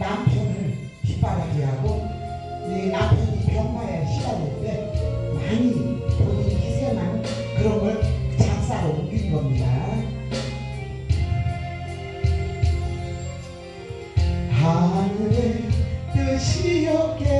남편을 뒷바라지 하고 이 남편이 병마에 시달릴 때 많이 본인이 희생한 그런 걸 작사로 옮긴 겁니다. 하늘의 뜻이었겠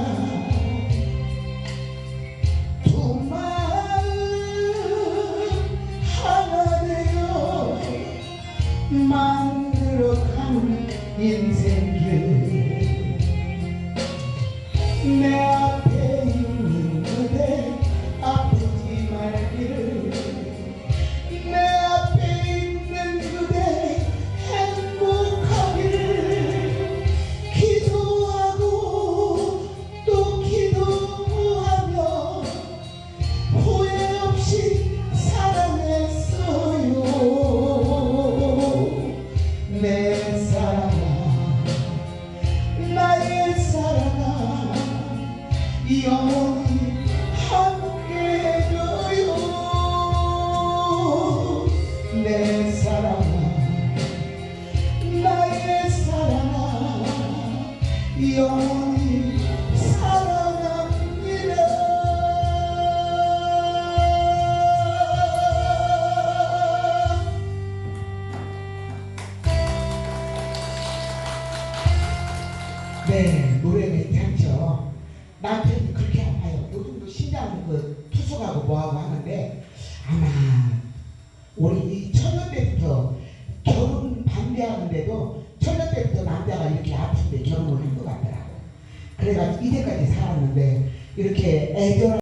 만들어 가는 인생길. 내 앞에 영원히 함께해줘요 내 사랑아 나의 사랑아 영원히 사랑합니다 그 투숙하고 뭐하고 하는데 아마 우리 이 천년 때부터 결혼 반대하는데도 천년 때부터 남자가 이렇게 아픈데 결혼을 한 것 같더라고. 그래가지고 이제까지 살았는데 이렇게 애절